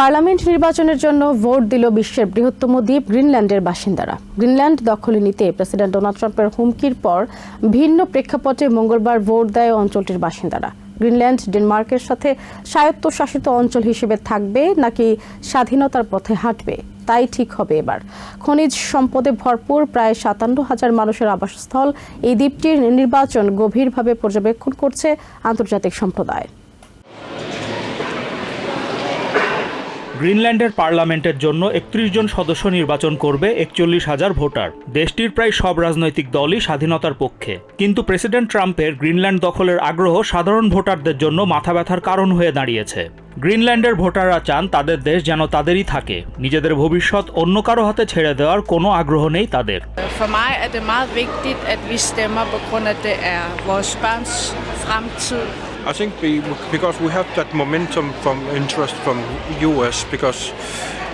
Parliament নির্বাচনের জন্য vote দিল বিশ্বের বৃহত্তম দ্বীপ গ্রিনল্যান্ডের বাসিন্দারা। গ্রিনল্যান্ড দখলে নিতে প্রেসিডেন্ট ডোনাল্ড ট্রাম্পের হুমকির পর ভিন্ন প্রেক্ষাপটে মঙ্গলবার ভোট দেয় অঞ্চলটির বাসিন্দারা। গ্রিনল্যান্ড, ডেনমার্কের সাথে স্বায়ত্তশাসিত অঞ্চল হিসেবে থাকবে নাকি স্বাধীনতার পথে হাঁটবে? তাই ঠিক হবে এবার। খনিজ সম্পদে ভরপুর প্রায় সাতান্ন হাজার মানুষের আবাসস্থল। এই দ্বীপটির নির্বাচন গভীরভাবে পর্যবেক্ষণ করছে আন্তর্জাতিক সম্প্রদায়। গ্রিনল্যান্ডের পার্লামেন্টের জন্য একত্রিশ জন সদস্য নির্বাচন করবে একচল্লিশ হাজার ভোটার। দেশটির প্রায় সব রাজনৈতিক দলই স্বাধীনতার পক্ষে। কিন্তু প্রেসিডেন্ট ট্রাম্পের গ্রিনল্যান্ড দখলের আগ্রহ সাধারণ ভোটারদের জন্য মাথা ব্যথার কারণ হয়ে দাঁড়িয়েছে। গ্রিনল্যান্ডের ভোটাররা চান তাদের দেশ যেন তাদেরই থাকে। নিজেদের ভবিষ্যৎ অন্য কারও হাতে ছেড়ে দেওয়ার কোনো আগ্রহ নেই তাদের. I think we, because we have that momentum from interest from US because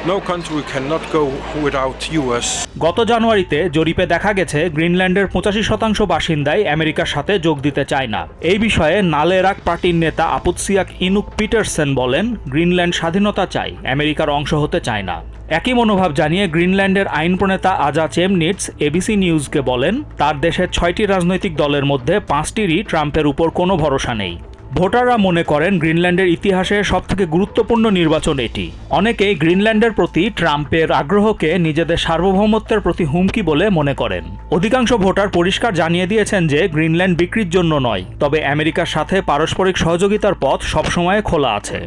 no country cannot go without US. গত জানুয়ারিতে জরিপে দেখা গেছে গ্রিনল্যান্ডের পঁচাশি শতাংশ বাসিন্দাই আমেরিকার সাথে যোগ দিতে চায় না। এই বিষয়ে নালেরাক পার্টির নেতা আপুৎসিয়াক ইনুক পিটারসেন বলেন গ্রিনল্যান্ড স্বাধীনতা চায় আমেরিকার অংশ হতে চায় না। একই মনোভাব জানিয়ে গ্রিনল্যান্ডের আইন প্রণেতা আজা চেমনিটস এবিসি নিউজকে বলেন তার দেশের ছয়টি রাজনৈতিক দলের মধ্যে পাঁচটিরই ট্রাম্পের উপর কোনো ভরসা নেই। ভোটাররা মনে করেন গ্রিনল্যান্ডের ইতিহাসে সবথেকে গুরুত্বপূর্ণ নির্বাচন এটি। অনেকেই গ্রিনল্যান্ডের প্রতি ট্রাম্পের আগ্রহকে নিজেদের সার্বভৌমত্বের প্রতি হুমকি বলে মনে করেন। অধিকাংশ ভোটার পরিষ্কার জানিয়ে দিয়েছেন যে গ্রিনল্যান্ড বিক্রির জন্য নয়, তবে আমেরিকার সাথে পারস্পরিক সহযোগিতার পথ সবসময় খোলা আছে।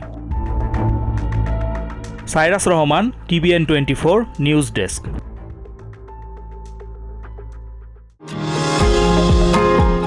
Cyrus Rahman, TVN twenty four, news desk.